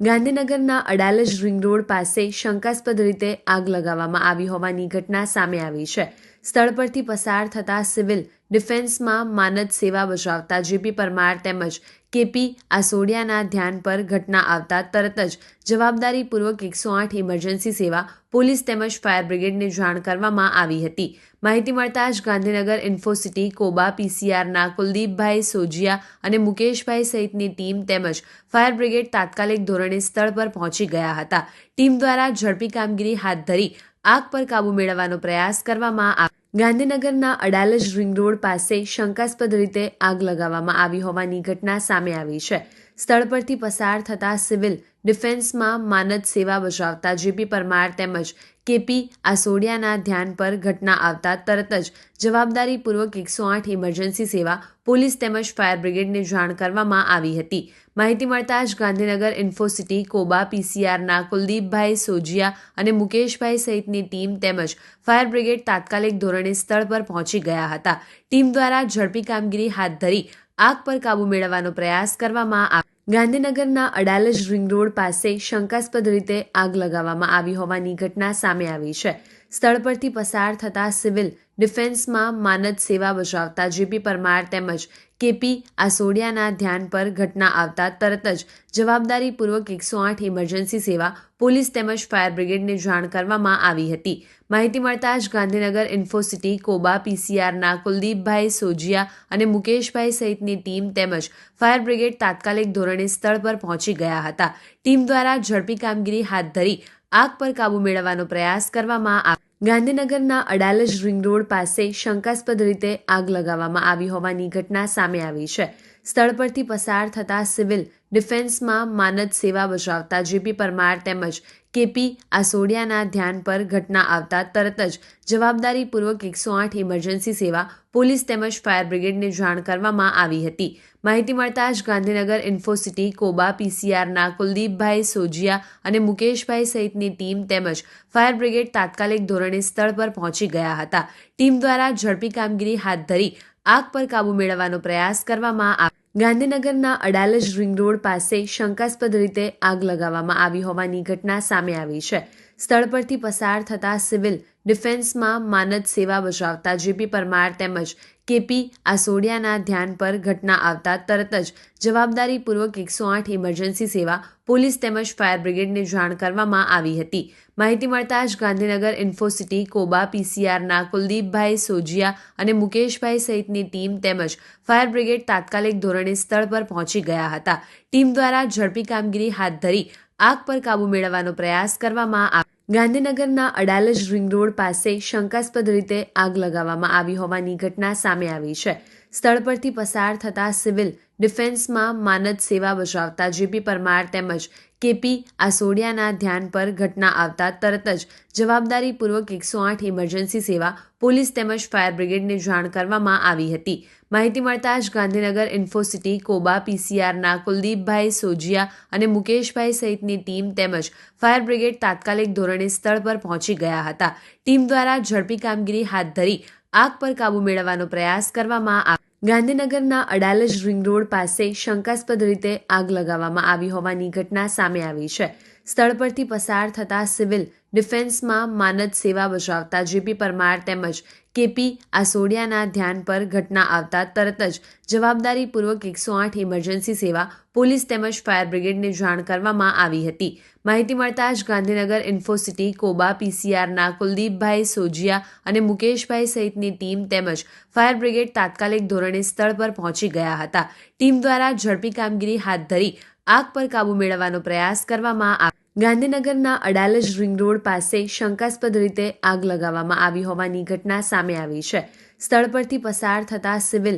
ગાંધીનગરના Adalaj ring road પાસે શંકાસ્પદ રીતે આગ લગાવવામાં આવી હોવાની ઘટના સામે આવી છે. સ્થળ પરથી પસાર થતા સિવિલ ડિફેન્સમાં માનદ સેવા બજાવતા જેપી પરમાર તેમજ કેપી આસોડિયાના ધ્યાન પર ઘટના આવતા તરત જ જવાબદારીપૂર્વક એકસો આઠ ઇમરજન્સી સેવા પોલીસ તેમજ ફાયર બ્રિગેડને જાણ કરવામાં આવી હતી. માહિતી મળતા જ ગાંધીનગર ઇન્ફોસિટી, કોબા, પીસીઆરના કુલદીપભાઈ સોજિયા અને મુકેશભાઈ સહિતની ટીમ તેમજ ફાયર બ્રિગેડ તાત્કાલિક ધોરણે સ્થળ પર પહોંચી ગયા હતા. ટીમ દ્વારા ઝડપી કામગીરી હાથ ધરી આગ પર કાબુ મેળવવાનો પ્રયાસ કરવામાં આવ્યો ગાંધીનગરના અડાલજ રિંગ રોડ પાસે શંકાસ્પદ રીતે આગ લગાવવામાં આવી હોવાની ઘટના સામે આવી છે. સ્થળ પરથી પસાર થતા સિવિલ ડિફેન્સમાં માનદ સેવા બજાવતા જીપી પરમાર તેમજ કેપી આસોડિયાના ધ્યાન પર ઘટના આવતા તરત જ જવાબદારીપૂર્વક એકસો આઠ ઇમરજન્સી સેવા પોલીસ તેમજ ફાયર બ્રિગેડને જાણ કરવામાં આવી હતી. માહિતી મળતા જ ગાંધીનગર ઇન્ફોસિટી કોબા, પીસીઆરના કુલદીપભાઈ સોજિયા અને મુકેશભાઈ સહિતની ટીમ તેમજ ફાયર બ્રિગેડ તાત્કાલિક ધોરણે સ્થળ પર પહોંચી ગયા હતા. ટીમ દ્વારા ઝડપી કામગીરી હાથ ધરી આગ પર કાબૂ મેળવવાનો પ્રયાસ કરવામાં આવ્યો ગાંધીનગરના અડાલજ રિંગ રોડ પાસે શંકાસ્પદ રીતે આગ લગાવવામાં આવી હોવાની ઘટના સામે આવી છે. સ્થળ પરથી પસાર થતા સિવિલ ડિફેન્સમાં માનદ સેવા બજાવતા જેપી પરમાર તેમજ કેપી આસોડિયાના ધ્યાન પર ઘટના આવતા તરત જ જવાબદારીપૂર્વક એકસો આઠ ઇમરજન્સી સેવા પોલીસ તેમજ ફાયર બ્રિગેડને જાણ કરવામાં આવી હતી. માહિતી મળતા જ ગાંધીનગર ઇન્ફોસિટી, કોબા, પીસીઆરના કુલદીપભાઈ સોજિયા અને મુકેશભાઈ સહિતની ટીમ તેમજ ફાયર બ્રિગેડ તાત્કાલિક ધોરણે સ્થળ પર પહોંચી ગયા હતા. ટીમ દ્વારા ઝડપી કામગીરી હાથ ધરી આગ પર કાબુ મેળવવાનો પ્રયાસ કરવામાં આવ્યો ગાંધીનગરના અડાલજ રિંગ રોડ પાસે શંકાસ્પદ રીતે આગ લગાવવામાં આવી હોવાની ઘટના સામે આવી છે. સ્થળ પરથી પસાર થતા સિવિલ ડિફેન્સમાં માનદ સેવા બજાવતા જેપી પરમાર તેમજ કેપી આસોડિયાના ધ્યાન પર ઘટના આવતા તરત જ જવાબદારીપૂર્વક એકસો આઠ ઇમરજન્સી સેવા પોલીસ તેમજ ફાયર બ્રિગેડને જાણ કરવામાં આવી હતી. માહિતી મળતા જ ગાંધીનગર ઇન્ફોસિટી, કોબા, પીસીઆરના કુલદીપભાઈ સોજિયા અને મુકેશભાઈ સહિતની ટીમ તેમજ ફાયર બ્રિગેડ તાત્કાલિક ધોરણે સ્થળ પર પહોંચી ગયા હતા. ટીમ દ્વારા ઝડપી કામગીરી હાથ ધરી આગ પર કાબૂ મેળવવાનો પ્રયાસ કરવામાં આવ્યો ગાંધીનગરના અડાલજ રિંગ રોડ પાસે શંકાસ્પદ રીતે આગ લગાવવામાં આવી હોવાની ઘટના સામે આવી છે. સ્થળ પરથી પસાર થતા સિવિલ ડિફેન્સમાં માનદ સેવા બજાવતા જીપી પરમાર તેમજ કેપી આસોડિયાના ધ્યાન પર ઘટના આવતા તરત જ જવાબદારીપૂર્વક એકસો આઠ ઇમરજન્સી સેવા પોલીસ તેમજ ફાયર બ્રિગેડને જાણ કરવામાં આવી હતી. માહિતી મળતા જ ગાંધીનગર ઇન્ફોસિટી, કોબા, પીસીઆરના કુલદીપભાઈ સોજિયા અને મુકેશભાઈ સહિતની ટીમ તેમજ ફાયર બ્રિગેડ તાત્કાલિક ધોરણે સ્થળ પર પહોંચી ગયા હતા. ટીમ દ્વારા ઝડપી કામગીરી હાથ ધરી આગ પર કાબૂ મેળવવાનો પ્રયાસ કરવામાં આવ્યો ગાંધીનગરના અડાલજ રિંગ રોડ પાસે શંકાસ્પદ રીતે આગ લગાવવામાં આવી હોવાની ઘટના સામે આવી છે. સ્થળ પરથી પસાર થતા સિવિલ ડિફેન્સમાં માનદ સેવા બજાવતા જેપી પરમાર તેમજ કેપી આસોડિયાના ધ્યાન પર ઘટના આવતા તરત જ જવાબદારીપૂર્વક એકસો આઠ ઇમરજન્સી સેવા પોલીસ તેમજ ફાયર બ્રિગેડને જાણ કરવામાં આવી હતી. માહિતી મળતા જ ગાંધીનગર ઇન્ફોસિટી, કોબા, પીસીઆરના કુલદીપભાઈ સોજિયા અને મુકેશભાઈ સહિતની ટીમ તેમજ ફાયર બ્રિગેડ તાત્કાલિક ધોરણે સ્થળ પર પહોંચી ગયા હતા. ટીમ દ્વારા ઝડપી કામગીરી હાથ ધરી આગ પર કાબુ મેળવવાનો પ્રયાસ કરવામાં આવ્યો ગાંધીનગરના અડાલજ રિંગ રોડ પાસે શંકાસ્પદ રીતે આગ લગાવવામાં આવી હોવાની ઘટના સામે આવી છે. સ્થળ પરથી પસાર થતા સિવિલ ડિફેન્સમાં માનદ સેવા બજાવતા જીપી પરમાર તેમજ કેપી આસોડિયાના ધ્યાન પર ઘટના આવતા તરત જ જવાબદારીપૂર્વક એકસો આઠ ઇમરજન્સી સેવા પોલીસ તેમજ ફાયર બ્રિગેડને જાણ કરવામાં આવી હતી. માહિતી મળતા જ ગાંધીનગર ઇન્ફોસિટી, કોબા, પીસીઆરના કુલદીપભાઈ સોજિયા અને મુકેશભાઈ સહિતની ટીમ તેમજ ફાયર બ્રિગેડ તાત્કાલિક ધોરણે સ્થળ પર પહોંચી ગયા હતા. ટીમ દ્વારા ઝડપી કામગીરી હાથ ધરી આગ પર કાબૂ મેળવવાનો પ્રયાસ કરવામાં આવ્યો ગાંધીનગરના અડાલજ રિંગ રોડ પાસે શંકાસ્પદ રીતે આગ લગાવવામાં આવી હોવાની ઘટના સામે આવી છે. સ્થળ પરથી પસાર થતા સિવિલ